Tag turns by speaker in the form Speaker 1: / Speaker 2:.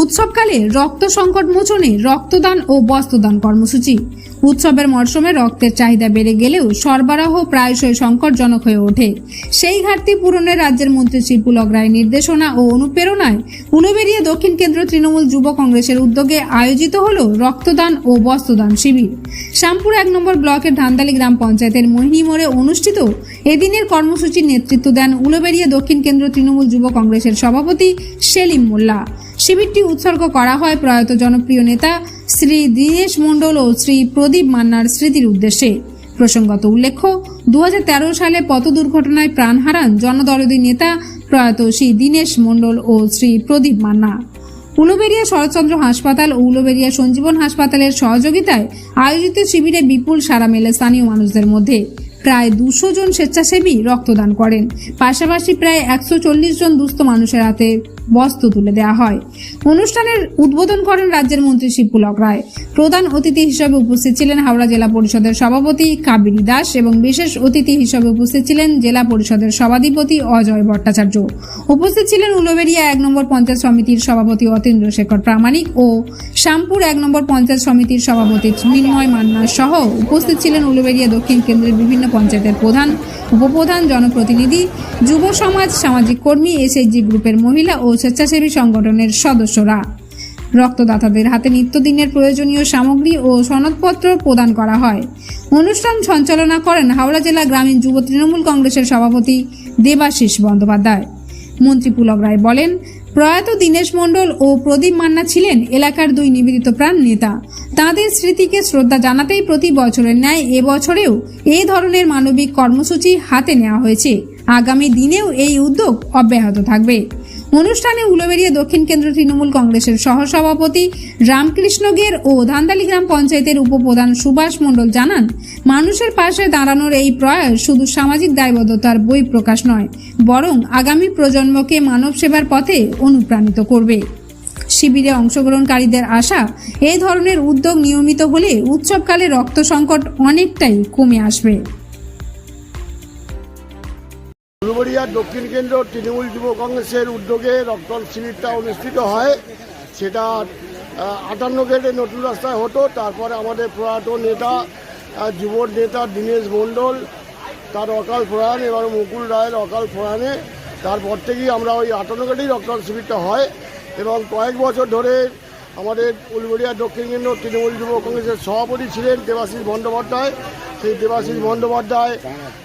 Speaker 1: উৎসবকালে রক্ত সংকট মোচনে রক্তদান ও বস্ত্রদান কর্মসূচি। উৎসবের মরশুমে রক্তের চাহিদা বেড়ে গেলেও সরবরাহ প্রায়শই সংকটজনক হয়ে ওঠে। সেই ঘাটতি পূরণে রাজ্যের মন্ত্রী শ্রী পুলক রায়ের নির্দেশনা ও অনুপ্রেরণায় উলুবেড়িয়া দক্ষিণ কেন্দ্র তৃণমূল যুব কংগ্রেসের উদ্যোগে আয়োজিত হল রক্তদান ও বস্ত্রদান শিবির। শ্যামপুর এক নম্বর ব্লকের ধান্দালি গ্রাম পঞ্চায়েতের মোহিনী মোড়ে অনুষ্ঠিত এদিনের কর্মসূচির নেতৃত্ব দেন উলুবেড়িয়া দক্ষিণ কেন্দ্র তৃণমূল যুব কংগ্রেসের সভাপতি সেলিম মোল্লা। শিবিরটি উৎসর্গ করা হয় প্রয়াত জনপ্রিয় নেতা শ্রী দীনেশ মণ্ডল ও শ্রী প্রদীপ মান্নার স্মৃতির উদ্দেশ্যে। প্রসঙ্গত উল্লেখ্য দু হাজার তেরো সালে পথ দুর্ঘটনায় প্রাণ হারান জনদরদী নেতা প্রয়াত শ্রী দীনেশ মণ্ডল ও শ্রী প্রদীপ মান্না। উলুবেড়িয়া শরৎচন্দ্র হাসপাতাল ও উলুবেড়িয়া সঞ্জীবন হাসপাতালের সহযোগিতায় আয়োজিত শিবিরে বিপুল সারা মেলে স্থানীয় মানুষদের মধ্যে। প্রায় দুশো জন স্বেচ্ছাসেবী রক্তদান করেন। পাশাপাশি প্রায় একশো চল্লিশ জন দুস্থ মানুষের হাতে বস্ত্র তুলে দেওয়া হয়। অনুষ্ঠানের উদ্বোধন করেন রাজ্যের মন্ত্রী শিবপুলক রায় প্রধান অতিথি হিসেবে উপস্থিত ছিলেন হাওড়া জেলা পরিষদের সভাপতি কাবেরী দাস এবং বিশেষ অতিথি হিসেবে উপস্থিত ছিলেন জেলা পরিষদের সভাধিপতি অজয় ভট্টাচার্য। উপস্থিত ছিলেন উলুবেড়িয়া এক নম্বর পঞ্চায়েত সমিতির সভাপতি অতীন্দ্র শেখর প্রামাণিক ও শ্যামপুর এক নম্বর পঞ্চায়েত সমিতির সভাপতি মৃন্ময় মান্না সহ উপস্থিত ছিলেন উলুবেড়িয়া দক্ষিণ কেন্দ্রের বিভিন্ন পঞ্চায়েতের প্রধান, উপপ্রধান, জনপ্রতিনিধি, যুব সমাজ, সামাজিক কর্মী, এসএইচজি গ্রুপের মহিলা ও স্বেচ্ছাসেবী সংগঠনের সদস্যরা। রক্তদাতাদের হাতে নিত্যদিনের প্রয়োজনীয় সামগ্রী ও সনদপত্র প্রদান করা হয়। অনুষ্ঠান সঞ্চালনা করেন হাওড়া জেলা গ্রামীণ যুব তৃণমূল কংগ্রেসের সভাপতি দেবাশিস বন্দ্যোপাধ্যায়। মন্ত্রী পুলক রায় বলেন প্রয়াত দীনেশ মণ্ডল ও প্রদীপ মান্না ছিলেন এলাকার দুই নিবেদিত প্রাণ নেতা। তাঁদের স্মৃতিকে শ্রদ্ধা জানাতেই প্রতি বছরের ন্যায় এবছরেও এ ধরনের মানবিক কর্মসূচি হাতে নেওয়া হয়েছে। আগামী দিনেও এই উদ্যোগ অব্যাহত থাকবে। অনুষ্ঠানে উলুবেড়িয়া দক্ষিণ কেন্দ্র তৃণমূল কংগ্রেসের সহসভাপতি রামকৃষ্ণ গের ও ধান্দালি গ্রাম পঞ্চায়েতের উপপ্রধান সুভাষ মণ্ডল জানান, মানুষের পাশে দাঁড়ানোর এই প্রয়াস শুধু সামাজিক দায়বদ্ধতার বই প্রকাশ নয়, বরং আগামী প্রজন্মকে মানব সেবার পথে অনুপ্রাণিত করবে। শিবিরে অংশগ্রহণকারীদের আশা এই ধরনের উদ্যোগ নিয়মিত হলে উৎসবকালে রক্ত সংকট অনেকটাই কমে আসবে।
Speaker 2: উলুবেড়িয়া দক্ষিণ কেন্দ্র তৃণমূল যুব কংগ্রেসের উদ্যোগে রক্তদান শিবিরটা অনুষ্ঠিত হয়। সেটা আটান্ন গেটে নতুন রাস্তায় হতো। তারপরে আমাদের প্রয়াত নেতা যুব নেতা দীনেশ মণ্ডল তার অকাল প্রয়াণ এবং মুকুল রায়ের অকাল প্রয়াণে তারপর থেকেই আমরা ওই আটান্ন গেটেই রক্তদান শিবিরটা হয় এবং কয়েক বছর ধরে আমাদের উলুবেড়িয়া দক্ষিণ কেন্দ্র তৃণমূল যুব কংগ্রেসের সভাপতি ছিলেন দেবাশিস বন্দ্যোপাধ্যায়। সেই দেবাশিস বন্দ্যোপাধ্যায়